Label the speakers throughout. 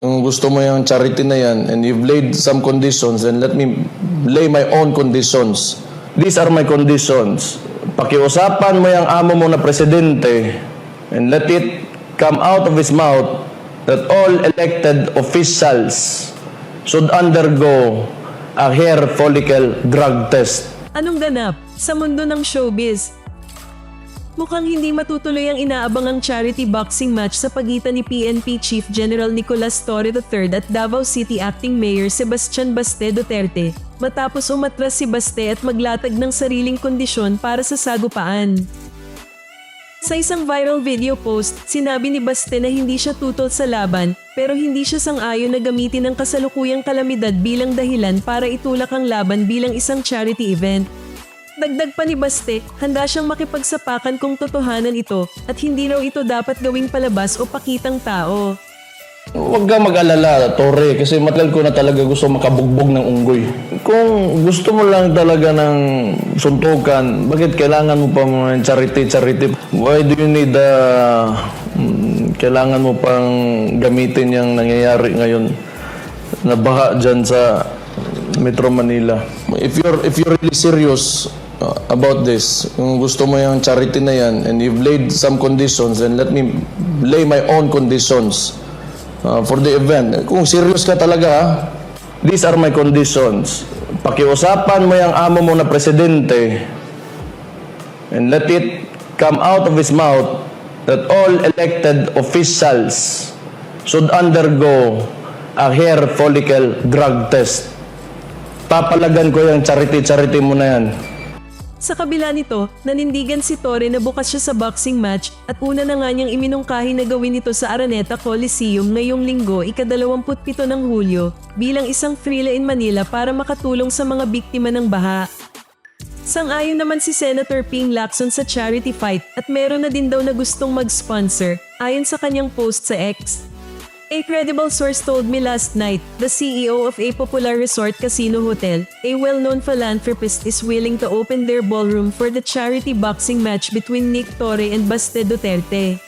Speaker 1: Kung gusto mo yung charity na yan and you've laid some conditions, then let me lay my own conditions. These are my conditions. Pakiusapan mo yung amo mo na presidente and let it come out of his mouth that all elected officials should undergo a hair follicle drug test.
Speaker 2: Anong ganap sa mundo ng showbiz? Mukhang hindi matutuloy ang inaabangang charity boxing match sa pagitan ni PNP Chief General Nicolas Torre III at Davao City Acting Mayor Sebastian Baste Duterte matapos umatras si Baste at maglatag ng sariling kondisyon para sa sagupaan. Sa isang viral video post, sinabi ni Baste na hindi siya tutol sa laban pero hindi siya sang-ayon na gamitin ang kasalukuyang kalamidad bilang dahilan para itulak ang laban bilang isang charity event. Dagdag pa ni Baste, handa siyang makipagsapakan kung totohanan ito at hindi raw ito dapat gawing palabas o pakitang tao.
Speaker 1: Huwag ka mag-alala, Torre, kasi matagal ko na talaga gusto makabugbog ng unggoy. Kung gusto mo lang talaga ng suntukan, bakit kailangan mo pa mga charity-charity? Why do you need uh, mm, kailangan mo pang gamitin yung nangyayari ngayon na baha dyan sa Metro Manila? If you're, if you're really serious uh, about this, kung gusto mo yung charity na yan and you've laid some conditions, then let me lay my own conditions uh, for the event. Kung serious ka talaga, these are my conditions. Pakiusapan mo yung amo mo na presidente and let it come out of his mouth that all elected officials should undergo a hair follicle drug test. Papalagan ko yung charity-charity mo na yan.
Speaker 2: Sa kabila nito, nanindigan si Torre na bukas siya sa boxing match at una na nga niyang iminungkahi na gawin ito sa Araneta Coliseum ngayong linggo ika-27 ng Hulyo bilang isang thrilla in Manila para makatulong sa mga biktima ng baha. Sang-ayon naman si Senator Ping Lacson sa charity fight at meron na din daw na gustong mag-sponsor ayon sa kanyang post sa X. A credible source told me last night the CEO of a popular resort casino hotel, a well-known philanthropist is willing to open their ballroom for the charity boxing match between Nick Torre and Baste Duterte.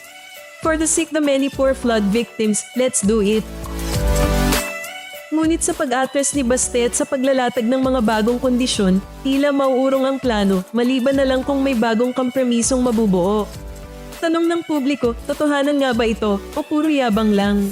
Speaker 2: For the sick the many poor flood victims, let's do it. Ngunit sa pag-atres ni Baste at sa paglalatag ng mga bagong kondisyon, tila mauurong ang plano maliban na lang kung may bagong kompromisong mabubuo. Tanong ng publiko, totohanan nga ba ito o puro yabang lang?